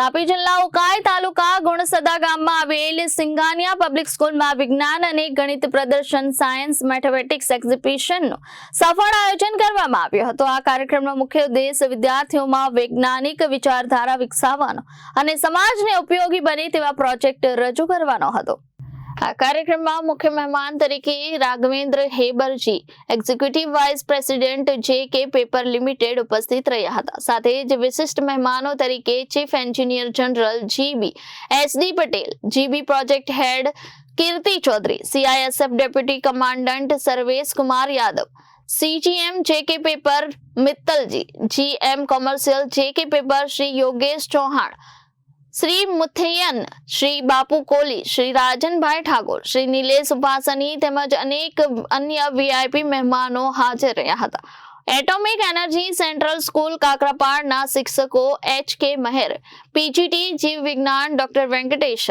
તાપી જિલ્લા ઉકાઈ તાલુકા ગુણસદા ગામમાં આવેલ સિંગાનિયા પબ્લિક સ્કૂલમાં વિજ્ઞાન અને ગણિત પ્રદર્શન સાયન્સ મેથેમેટિક્સ એક્ઝિબિશનનું સફળ આયોજન કરવામાં આવ્યું હતું. આ કાર્યક્રમનો મુખ્ય ઉદ્દેશ વિદ્યાર્થીઓમાં વૈજ્ઞાનિક વિચારધારા વિકસાવવાનો અને સમાજને ઉપયોગી બને તેવા પ્રોજેક્ટ રજૂ કરવાનો હતો. આ કાર્યક્રમમાં મુખ્ય મહેમાન તરીકે Raghavendra Heberji executive vice president J K paper limited ઉપસ્થિત રહ્યા હતા સાથે જ વિશિષ્ટ મહેમાનો તરીકે chief engineer general GB SD Patel GB project head Kirti Chaudhary CISF deputy commandant Sarvesh Kumar Yadav CGM J K paper મિત્તલજી GM commercial જે કે paper Shri Yogesh Chauhan Shri Muthaiyan, Shri Bapu Koli, Shri રાજનભાઈ Thakor, Shri Nilesh ઉપાસની તેમજ અનેક અન્ય વીઆઈપી મહેમાનો હાજર રહ્યા હતા. Atomic energy central school કાકરાપાડના શિક્ષકો એચ કે મહેર પીજીટી જીવ વિજ્ઞાન ડોક્ટર વેંકટેશ,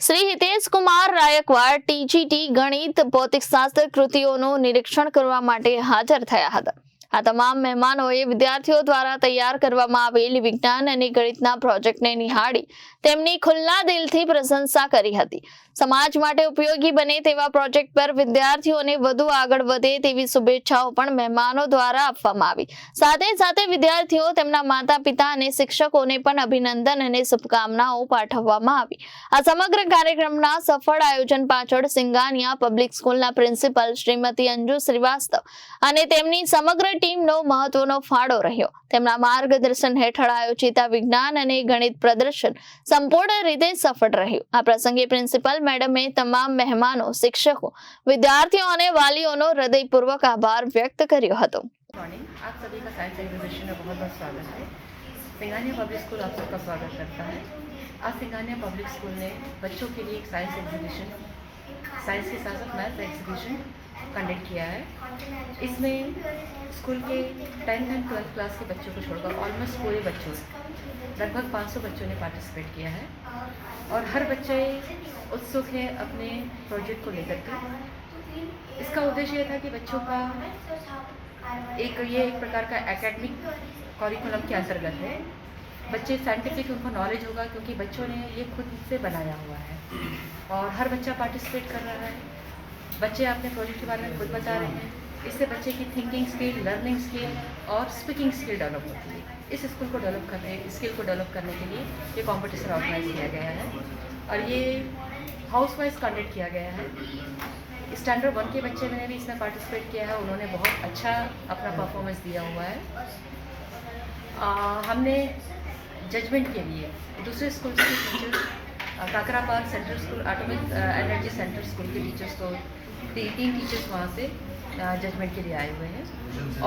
શ્રી હિતેશ કુમાર રાયકવાડ ટીજીટી ગણિત, ભૌતિકશાસ્ત્ર કૃતિઓનું નિરીક્ષણ કરવા માટે હાજર થયા હતા. આ તમામ મહેમાનોએ વિદ્યાર્થીઓ દ્વારા તૈયાર કરવામાં આવેલ વિજ્ઞાન અને ગણિતના પ્રોજેક્ટને નિહાળી તેમની ખુલ્લા દિલથી પ્રશંસા કરી હતી. સમાજ માટે ઉપયોગી બને તેવા પ્રોજેક્ટ પર વિદ્યાર્થીઓને વધુ આગળ વધે તેવી શુભેચ્છાઓ પણ મહેમાનો દ્વારા આપવામાં આવી. સાથે સાથે વિદ્યાર્થીઓ તેમના માતા પિતા અને શિક્ષકોને પણ અભિનંદન અને શુભકામનાઓ પાઠવવામાં આવી. આ સમગ્ર કાર્યક્રમના સફળ આયોજન પાછળ સિંગાનિયા પબ્લિક સ્કૂલના પ્રિન્સિપલ શ્રીમતી અંજુ શ્રીવાસ્તવ અને તેમની સમગ્ર ટીમનો મહત્વનો ફાળો રહ્યો તેમના માર્ગદર્શન હેઠળ આયોજિત આ વિજ્ઞાન અને ગણિત પ્રદર્શન સંપૂર્ણ રીતે સફળ રહ્યું આ પ્રસંગે પ્રિન્સિપલ મેડમે તમામ મહેમાનો શિક્ષકો વિદ્યાર્થીઓ અને વાલીઓનો હૃદયપૂર્વક આભાર વ્યક્ત કર્યો હતો मॉर्निंग आप सभी का साइंस एग्जीबिशन में बहुत बहुत स्वागत है सिंगानिया पब्लिक स्कूल आप सबका स्वागत करता है आज सिंगानिया पब्लिक स्कूल ने बच्चों के लिए एक साइंस एग्जीबिशन साइंस के साथ साथ मैथ एग्जीबिशन कंडक्ट किया है। इसमें स्कूल के टेंथ एंड ट्वेल्थ क्लास के बच्चों को छोड़कर ऑलमोस्ट पूरे बच्चों लगभग 500 बच्चों ने पार्टिसिपेट किया है। और हर बच्चे उत्सुक है अपने प्रोजेक्ट को लेकर के। इसका उद्देश्य यह था कि बच्चों का एक ये एक प्रकार का एकेडमिक करिकुलम के अंतर्गत है। बच्चे साइंटिफिक उनको नॉलेज होगा क्योंकि बच्चों ने ये खुद से बनाया हुआ है। और हर बच्चा पार्टिसिपेट कर रहा है। बच्चे अपने प्रोजेक्ट के बारे में खुद बता रहे हैं। इससे बच्चे की थिंकिंग स्किल लर्निंग स्किल और स्पीकिंग स्किल डेवलप होती है। इस स्किल को डेवलप करने स्किल को डेवलप करने के लिए ये कॉम्पिटिशन ऑर्गेनाइज किया गया है और ये हाउस वाइज कंडक्ट किया गया है। स्टैंडर्ड वन के बच्चे ने भी इसमें पार्टिसिपेट किया है। उन्होंने बहुत अच्छा अपना परफॉर्मेंस दिया हुआ है। आ, हमने जजमेंट के लिए दूसरे स्कूल के teachers Kakrapar central school atomic energy centre school के टीचर्स को तीन टीचर्स वहाँ से जजमेंट के लिए आए हुए हैं।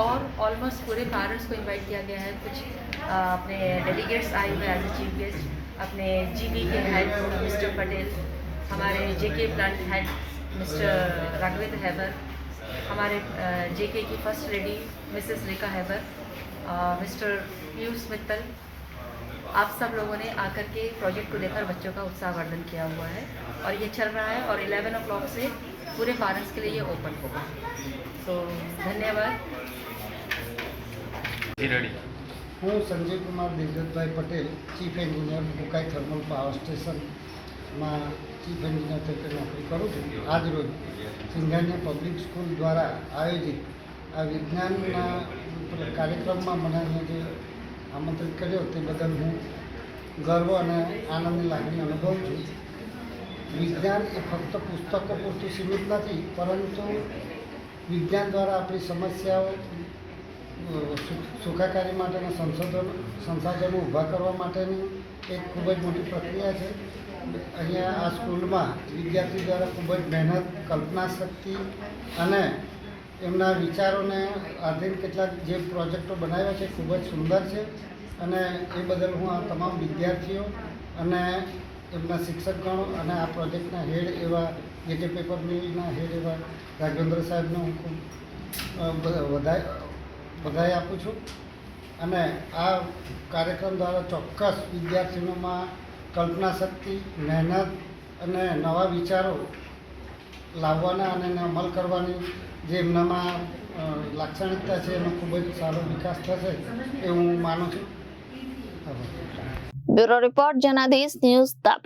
और ऑलमोस्ट पूरे पेरेंट्स को इनवाइट किया गया है। कुछ अपने डेलीगेट्स आए हुए हैं एज ए चीफ गेस्ट अपने जीबी के हेड मिस्टर पटेल हमारे JK plant head mister Raghavendra Heber हमारे जेके की first lady Mrs Rekha Heber mister Piyush Mittal आप सब लोगों ने आकर के प्रोजेक्ट को लेकर बच्चों का उत्साहवर्धन किया हुआ है। और ये चल रहा है और 11 ओ से पूरे पेरेंट्स के लिए ये ओपन होगा तो धन्यवाद રેડી હું Sanjay Kumar Devdattbhai Patel chief engineer Ukai thermal power સ્ટેશનમાં ચીફ એન્જિનિયર તરીકે નોકરી કરું છું આજ રોજ સિંઘાનિયા પબ્લિક સ્કૂલ દ્વારા આયોજિત આ વિજ્ઞાનના કાર્યક્રમમાં મને અહીંયા જે આમંત્રિત કર્યો તે બદલ હું ગર્વ અને આનંદની લાગણી અનુભવું છું વિજ્ઞાન એ ફક્ત પુસ્તકો પૂરતું સીમિત નથી, પરંતુ વિજ્ઞાન દ્વારા આપણી સમસ્યાઓ સુખાકારી માટેના સંશોધન, સંસાધનો ઊભા કરવા માટેની એક ખૂબ જ મોટી પ્રક્રિયા છે. અહીંયા આ સ્કૂલમાં વિદ્યાર્થી દ્વારા ખૂબ જ મહેનત કલ્પના શક્તિ અને એમના વિચારોને આધીન કેટલાક જે પ્રોજેક્ટો બનાવ્યા છે, ખૂબ જ સુંદર છે. અને એ બદલ હું આ તમામ વિદ્યાર્થીઓ અને એમના શિક્ષકગણો અને આ પ્રોજેક્ટના હેડ એવા જે કે પેપર મિલના હેડ એવા રાઘવેન્દ્ર સાહેબને હું ખૂબ વધારે વધાય આપું છું અને આ કાર્યક્રમ દ્વારા ચોક્કસ વિદ્યાર્થીઓમાં કલ્પના શક્તિ, મહેનત અને નવા વિચારો લાવવાના અને એને અમલ કરવાની જે એમનામાં લાક્ષણિકતા છે, એનો ખૂબ જ સારો વિકાસ થશે એ હું માનું છું. Bureau report Janadhish news Tapi.